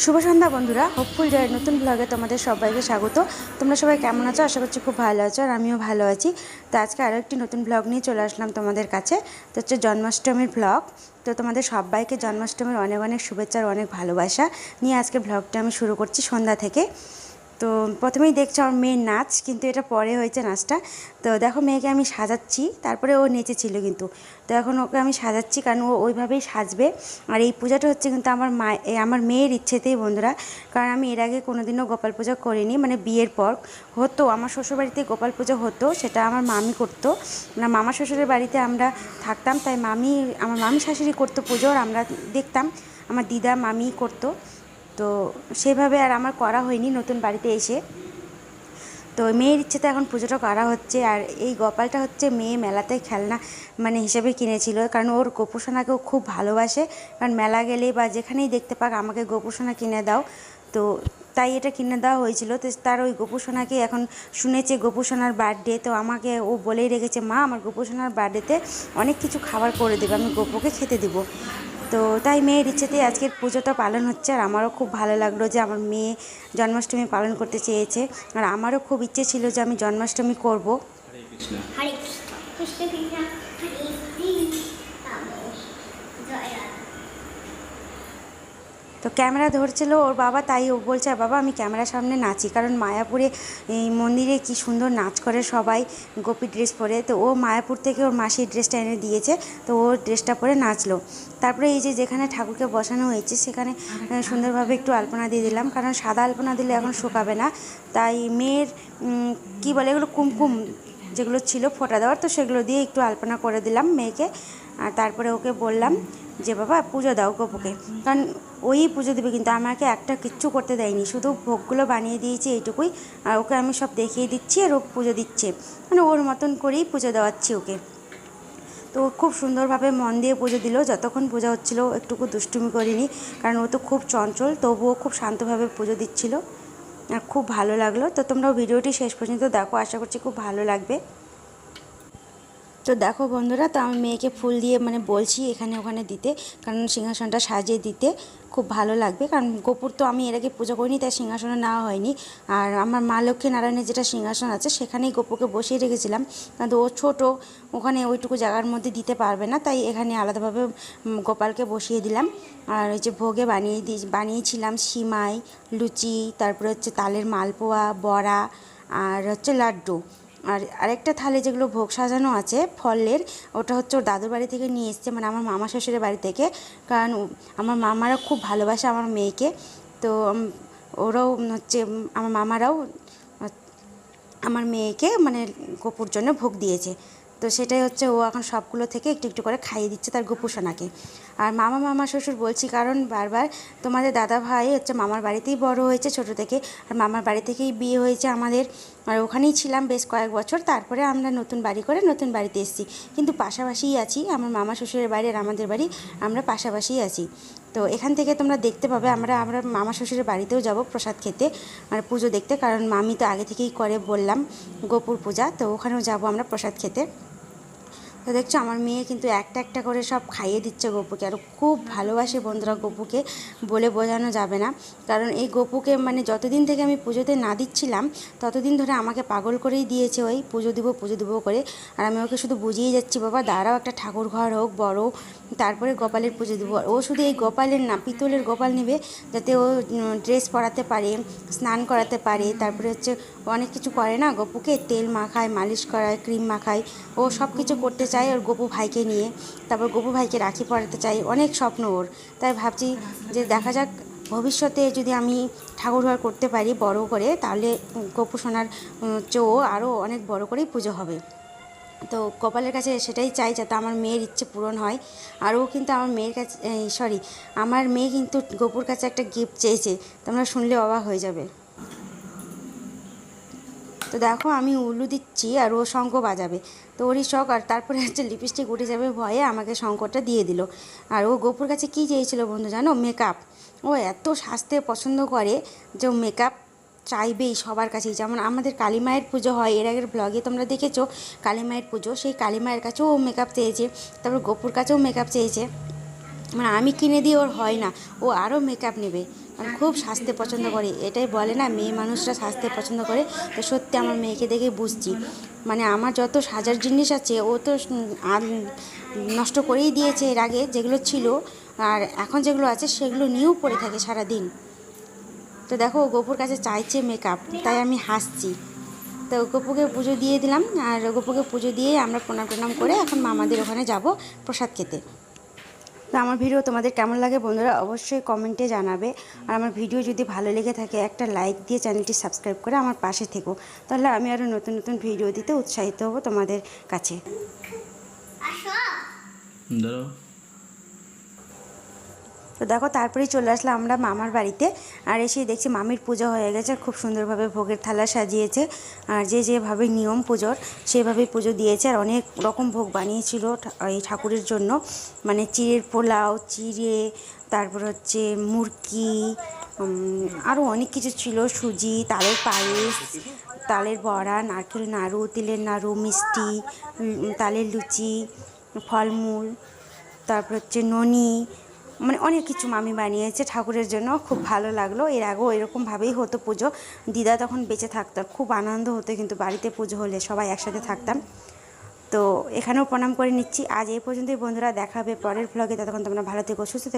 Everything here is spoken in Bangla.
শুভ সন্ধ্যা বন্ধুরা। হোপফুল জয়ের নতুন ব্লগে তোমাদের সবাইকে স্বাগত। তোমরা সবাই কেমন আছো? আশা করছি খুব ভালো আছো আর আমিও ভালো আছি। তো আজকে আরও একটি নতুন ব্লগ নিয়ে চলে আসলাম তোমাদের কাছে। তো হচ্ছে জন্মাষ্টমীর ব্লগ তো তোমাদের সবাইকে জন্মাষ্টমীর অনেক অনেক শুভেচ্ছা আর অনেক ভালোবাসা নিয়ে আজকে ব্লগটা আমি শুরু করছি সন্ধ্যা থেকে। তো প্রথমেই দেখছ আমার মেয়ের নাচ, কিন্তু এটা পরে হয়েছে নাচটা। তো দেখো মেয়েকে আমি সাজাচ্ছি, তারপরে ও নেচেছিল কিন্তু। তো এখন ওকে আমি সাজাচ্ছি, কারণ ও ওইভাবেই সাজবে। আর এই পূজাটা হচ্ছে কিন্তু আমার মা আমার মেয়ের ইচ্ছেতেই বন্ধুরা। কারণ আমি এর আগে কোনোদিনও গোপাল পূজা করিনি মানে বিয়ের পর। হতো, আমার শ্বশুরবাড়িতে গোপাল পুজো হতো, সেটা আমার মামি করতো। না, মামা শ্বশুরের বাড়িতে আমরা থাকতাম, তাই মামি, আমার মামি শাশুড়ি করতো পুজো আর আমরা দেখতাম। আমার দিদা, মামি করতো। তো সেভাবে আর আমার করা হয়নি নতুন বাড়িতে এসে। তো মেয়ের ইচ্ছেতে এখন পুজোটা করা হচ্ছে আর এই গোপালটা হচ্ছে মেয়ে মেলাতে খেলনা মানে হিসেবে কিনেছিল। কারণ ওর গোপুসোনাকেও খুব ভালোবাসে। কারণ মেলা গেলে বা যেখানেই দেখতে পাক আমাকে গোপুসোনা কিনে দাও। তো তাই এটা কিনে দেওয়া হয়েছিল। তো তার ওই গোপুসোনাকে এখন শুনেছে গোপুসোনার বার্থডে তো আমাকে ও বলেই রেখেছে, মা, আমার গোপুসোনার বার্থডেতে অনেক কিছু খাবার করে দেবে, আমি গোপুকে খেতে দেবো। তো তাই মেয়ের ইচ্ছেতেই আজকের পুজোটা পালন হচ্ছে, আর আমারও খুব ভালো লাগল যে আমার মেয়ে জন্মাষ্টমী পালন করতে চেয়েছে। আর আমারও খুব ইচ্ছে ছিল যে আমি জন্মাষ্টমী করব। হরে কৃষ্ণ। তো ক্যামেরা ধরছিল ওর বাবা তাই ও বলছে বাবা আমি ক্যামেরার সামনে নাচি। কারণ মায়াপুরে এই মন্দিরে কি সুন্দর নাচ করে সবাই গোপী ড্রেস পরে। তো ও মায়াপুর থেকে ওর মাসির ড্রেসটা এনে দিয়েছে তো ও ড্রেসটা পরে নাচলো। তারপরে এই যে যেখানে ঠাকুরকে বসানো হয়েছে সেখানে সুন্দরভাবে একটু আলপনা দিয়ে দিলাম। কারণ সাদা আলপনা দিলে এখন শুকাবে না। তাই মেয়ের কি বলে এগুলো কুমকুম যেগুলো ছিল ফোটা দেওয়ার তো সেগুলো দিয়ে একটু আলপনা করে দিলাম মেয়েকে। আর তারপরে ওকে বললাম যে বাবা পুজো দাও গোপুকে। কারণ ওই পুজো দেবে, কিন্তু আমাকে একটা কিচ্ছু করতে দেয়নি। শুধু ভোগগুলো বানিয়ে দিয়েছি এইটুকুই, আর ওকে আমি সব দেখিয়ে দিচ্ছি আর ও পুজো দিচ্ছে। মানে ওর মতন করেই পুজো দেওয়াচ্ছি ওকে। তো খুব সুন্দরভাবে মন দিয়ে পুজো দিল, যতক্ষণ পূজা হচ্ছিল একটুকু দুষ্টুমি করিনি, কারণ ও তো খুব চঞ্চল, তবুও খুব শান্তভাবে পুজো দিচ্ছিল। আর খুব ভালো লাগল। তো তোমরাও ভিডিওটি শেষ পর্যন্ত দেখো, আশা করছি খুব ভালো লাগবে। তো দেখো বন্ধুরা, তো আমি মেয়েকে ফুল দিয়ে মানে বলছি এখানে ওখানে দিতে, কারণ সিংহাসনটা সাজিয়ে দিতে খুব ভালো লাগবে। কারণ গোপুর তো আমি এর আগে পুজো করিনি, তাই সিংহাসনে নেওয়া হয়নি। আর আমার মা লক্ষ্মী নারায়ণের যেটা সিংহাসন আছে, সেখানেই গোপুকে বসিয়ে রেখেছিলাম। কিন্তু ও ছোট, ওখানে ওইটুকু জায়গার মধ্যে দিতে পারবে না, তাই এখানে আলাদাভাবে গোপালকে বসিয়ে দিলাম। আর ওই যে ভোগে বানিয়ে দিয়ে বানিয়েছিলাম সিমাই, লুচি, তারপরে হচ্ছে তালের মালপোয়া, বড়া, আর হচ্ছে লাড্ডু। আর আরেকটা থালে যেগুলো ভোগ সাজানো আছে, ফলের, ওটা হচ্ছে ওর দাদুর বাড়ি থেকে নিয়ে এসছে মানে আমার মামা শ্বশুরের বাড়ি থেকে। কারণ আমার মামারা খুব ভালোবাসে আমার মেয়েকে। তো ওরাও হচ্ছে, আমার মামারাও আমার মেয়েকে মানে কপুর জন্য ভোগ দিয়েছে। তো সেটাই হচ্ছে ও এখন সবগুলো থেকে একটু একটু করে খাইয়ে দিচ্ছে তার গোপুসোনাকে আর মামা মামা শ্বশুর বলছি, কারণ বারবার তোমাদের দাদা ভাই হচ্ছে মামার বাড়িতেই বড় হয়েছে ছোট থেকে, আর মামার বাড়ি থেকেই বিয়ে হয়েছে আমাদের। আর ওখানেই ছিলাম বেশ কয়েক বছর, তারপরে আমরা নতুন বাড়ি করে নতুন বাড়িতে এসেছি। কিন্তু পাশাপাশিই আছি, আমার মামা শ্বশুরের বাড়ি আর আমাদের বাড়ি, আমরা পাশাপাশিই আছি। তো এখান থেকে তোমরা দেখতে পাবে, আমরা আমরা মামা শ্বশুরের বাড়িতেও যাব প্রসাদ খেতে, আর পুজো দেখতে, কারণ মামি তো আগে থেকেই করে বললাম গোপুর পূজা, তো ওখানেও যাব আমরা প্রসাদ খেতে। তো দেখছ, আমার মেয়ে কিন্তু একটা একটা করে সব খাইয়ে দিচ্ছে গপুকে। আর খুব ভালোবাসে বন্ধুরা গপুকে বলে বোঝানো যাবে না। কারণ এই গপুকে মানে যতদিন থেকে আমি পুজোতে না দিচ্ছিলাম, ততদিন ধরে আমাকে পাগল করেই দিয়েছে ওই পুজো দিব পুজো দিব করে। আর আমি ওকে শুধু বুঝিয়ে যাচ্ছি, বাবা, দাঁড়াও, একটা ঠাকুর ঘর হোক, বড় তারপরে গোপালের পুজো দিব। ও শুধু এই গোপালের না, পিতলের গোপাল নেবে, যাতে ও ড্রেস পরাতে পারে, স্নান করাতে পারে। তারপরে হচ্ছে, অনেক কিছু করে না গপুকে? তেল মাখায়, মালিশ করায়, ক্রিম মাখায়। ও সব কিছু করতে চায় ওর গপু ভাইকে নিয়ে। তারপর গপু ভাইকে রাখি পরাতে চাই অনেক স্বপ্ন ওর। তাই ভাবছি যে দেখা যাক ভবিষ্যতে যদি আমি ঠাকুর ঘর করতে পারি বড় করে তাহলে গপু সোনার উম, আরও অনেক বড় করেই পুজো হবে। তো কপালের কাছে সেটাই চাই যাতে আমার মেয়ের ইচ্ছে পূরণ হয়। আর ও কিন্তু আমার মেয়ের কাছে সরি আমার মেয়ে কিন্তু গপুর কাছে একটা গিফট চেয়েছে। তোমরা শুনলে অবাক হয়ে যাবে। তো দেখো আমি উলু দিচ্ছি আর ও শঙ্খ বাজাবে। তো ওরই শখ আর তারপরে হচ্ছে লিপস্টিক উঠে যাবে ভয়ে আমাকে শঙ্করটা দিয়ে দিল। আর ও গোপুর কাছে কী চেয়েছিল বন্ধু জানো? মেকআপ ও এত সাজতে পছন্দ করে যে মেকআপ চাইবেই সবার কাছেই। যেমন আমাদের কালী মায়ের পুজো হয়, এর আগের ব্লগে তোমরা দেখেছ, কালী মায়ের পুজো, সেই কালী মায়ের কাছেও ও মেকআপ চেয়েছে, তারপর গোপুর কাছেও মেকআপ চেয়েছে। মানে আমি কিনে দিই ওর হয় না, ও আরও মেকআপ নেবে। খুব সাজতে পছন্দ করে। এটাই বলে না, মেয়ে মানুষরা সাজতে পছন্দ করে। তো সত্যি আমার মেয়েকে দেখে বুঝছি। মানে আমার যত সাজার জিনিস আছে, ও তো নষ্ট করেই দিয়েছে এর আগে যেগুলো ছিল। আর এখন যেগুলো আছে, সেগুলো নিয়েও পড়ে থাকে সারা দিন তো দেখো গোপুর কাছে চাইছে মেকআপ তাই আমি হাসছি। তো গোপুকে পুজো দিয়ে দিলাম, আর গোপুকে পুজো দিয়ে আমরা প্রণাম প্রণাম করে এখন মামাদের ওখানে যাব প্রসাদ খেতে। তো আমার ভিডিও তোমাদের কেমন লাগে বন্ধুরা অবশ্যই কমেন্টে জানাবে। আর আমার ভিডিও যদি ভালো লেগে থাকে একটা লাইক দিয়ে চ্যানেলটি সাবস্ক্রাইব করে আমার পাশে থেকো। তাহলে আমি আরও নতুন নতুন ভিডিও দিতে উৎসাহিত হব তোমাদের কাছে। তো দেখো, তারপরেই চলে আসলাম আমরা মামার বাড়িতে। আর এসে দেখছি মামির পুজো হয়ে গেছে, খুব সুন্দরভাবে ভোগের থালা সাজিয়েছে। আর যে যেভাবে নিয়ম পুজোর, সেভাবেই পুজো দিয়েছে। আর অনেক রকম ভোগ বানিয়েছিল এই ঠাকুরের জন্য। মানে চিড়ের পোলাও, চিড়ে, তারপর হচ্ছে মুরকি আরও অনেক কিছু ছিল। সুজি, তালের পায়েস, তালের বড়া, নারকেল নাড়ু, তিলের নাড়ু, মিষ্টি তালের লুচি, ফলমূল, তারপর হচ্ছে ননি মানে অনেক কিছু মামি বানিয়েছে ঠাকুরের জন্য, খুব ভালো লাগল। এর আগেও এরকমভাবেই হতো পুজো। দিদা তখন বেঁচে থাকতো, খুব আনন্দ হতো কিন্তু বাড়িতে পুজো হলে সবাই একসাথে থাকতাম। তো এখানেও প্রণাম করে নিচ্ছি। আজ এই পর্যন্তই বন্ধুরা দেখাবে পরের ভ্লগে ততক্ষণ তোমরা ভালো থেকো, সুস্থ থেকো।